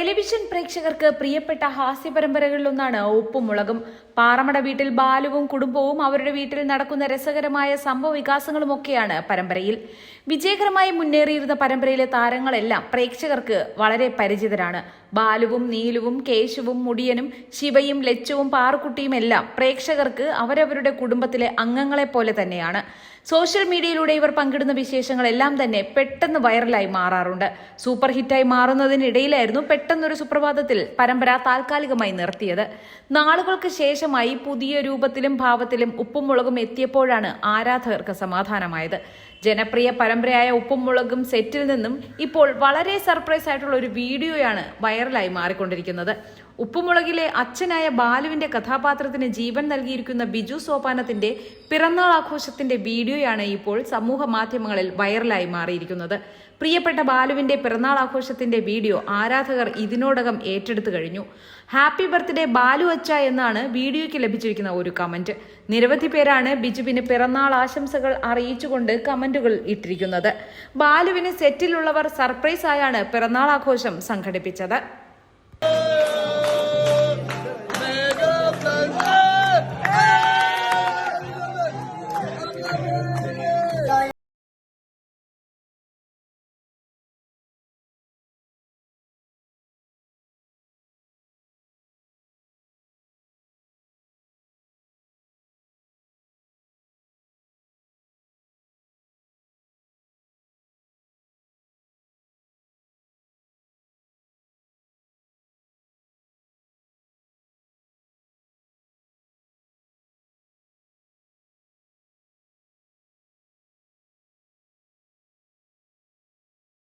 Television പ്രേക്ഷകർക്ക് പ്രിയപ്പെട്ട ഹാസ്യ പരമ്പരകളിലൊന്നാണ് ഉപ്പും മുളകും പാറമട വീട്ടിൽ ബാലുവും കുടുംബവും അവരുടെ വീട്ടിൽ നടക്കുന്ന രസകരമായ സംഭവ വികാസങ്ങളുമൊക്കെയാണ് പരമ്പരയിൽ. വിജയകരമായി മുന്നേറിയിരുന്ന പരമ്പരയിലെ താരങ്ങളെല്ലാം പ്രേക്ഷകർക്ക് വളരെ പരിചിതരാണ്. ബാലുവും നീലുവും കേശുവും മുടിയനും ശിവയും ലച്ചുവും പാറുക്കുട്ടിയും എല്ലാം പ്രേക്ഷകർക്ക് അവരവരുടെ കുടുംബത്തിലെ അംഗങ്ങളെ പോലെ തന്നെയാണ്. സോഷ്യൽ മീഡിയയിലൂടെ ഇവർ പങ്കിടുന്ന വിശേഷങ്ങളെല്ലാം തന്നെ പെട്ടെന്ന് വൈറലായി മാറാറുണ്ട്. സൂപ്പർ ഹിറ്റായി മാറുന്നതിനിടയിലായിരുന്നു പെട്ടെന്നൊരു സുപ്രഭാതത്തിൽ പരമ്പര താൽക്കാലികമായി നിർത്തിയത്. നാളുകൾക്ക് ശേഷമായി പുതിയ രൂപത്തിലും ഭാവത്തിലും ഉപ്പും മുളകും എത്തിയപ്പോഴാണ് ആരാധകർക്ക് സമാധാനമായത്. ജനപ്രിയ പരമ്പരയായ ഉപ്പും മുളകും സെറ്റിൽ നിന്നും ഇപ്പോൾ വളരെ സർപ്രൈസ് ആയിട്ടുള്ള ഒരു വീഡിയോയാണ് വൈറലായി മാറിക്കൊണ്ടിരിക്കുന്നത്. ഉപ്പുമുളകിലെ അച്ഛനായ ബാലുവിന്റെ കഥാപാത്രത്തിന് ജീവൻ നൽകിയിരിക്കുന്ന ബിജു സോപാനത്തിന്റെ പിറന്നാൾ ആഘോഷത്തിന്റെ വീഡിയോയാണ് ഇപ്പോൾ സമൂഹ മാധ്യമങ്ങളിൽ വൈറലായി മാറിയിരിക്കുന്നത്. പ്രിയപ്പെട്ട ബാലുവിന്റെ പിറന്നാൾ ആഘോഷത്തിന്റെ വീഡിയോ ആരാധകർ ഇതിനോടകം ഏറ്റെടുത്തു കഴിഞ്ഞു. ഹാപ്പി ബർത്ത്ഡേ ബാലു അച്ച എന്നാണ് വീഡിയോയ്ക്ക് ലഭിച്ചിരിക്കുന്ന ഒരു കമന്റ്. നിരവധി പേരാണ് ബിജുവിന് പിറന്നാൾ ആശംസകൾ അറിയിച്ചുകൊണ്ട് കമന്റുകൾ ഇട്ടിരിക്കുന്നത്. ബാലുവിന് സെറ്റിലുള്ളവർ സർപ്രൈസ് ആയാണ് പിറന്നാൾ ആഘോഷം സംഘടിപ്പിച്ചത്.